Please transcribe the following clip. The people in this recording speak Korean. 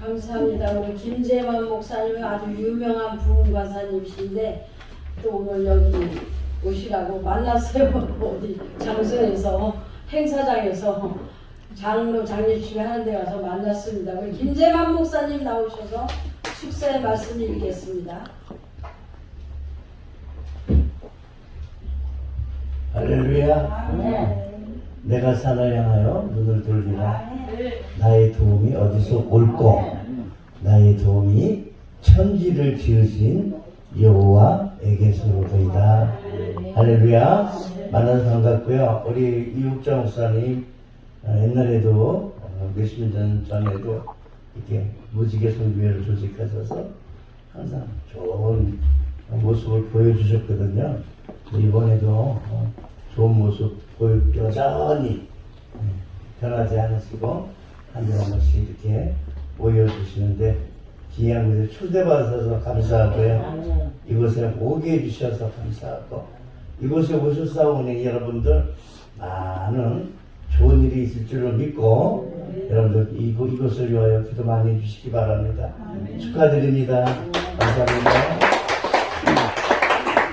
감사합니다. 우리 김재만 목사님은 아주 유명한 부흥관사님이신데 또 오늘 여기 오시라고 만났어요. 어디 장소에서 행사장에서 장로 장례식을 하는 데 가서 만났습니다. 우리 김재만 목사님 나오셔서 축사의 말씀 읽겠습니다. 할렐루야. 내가 산을 향하여 눈을 돌리라. 나의 도움이 어디서 올꼬? 나의 도움이 천지를 지으신 여호와에게서로더이다. 할렐루야. 만나서 반갑고요. 우리 이육자 목사님 어, 옛날에도 어, 몇십 년 전에도 이렇게 무지개 성교회를 조직하셔서 항상 좋은 모습을 보여주셨거든요. 이번에도 어, 좋은 모습 보여 여전히 음, 변하지 않으시고 한번 한 번씩 이렇게 보여주시는데 귀한 곳에 초대받아서 감사하고요. 이곳에 오게 해주셔서 감사하고 이곳에 오셔서오니 여러분들 많은 좋은 일이 있을 줄로 믿고 여러분들 이곳, 이곳을 위하여 기도 많이 해주시기 바랍니다. 축하드립니다. 감사합니다.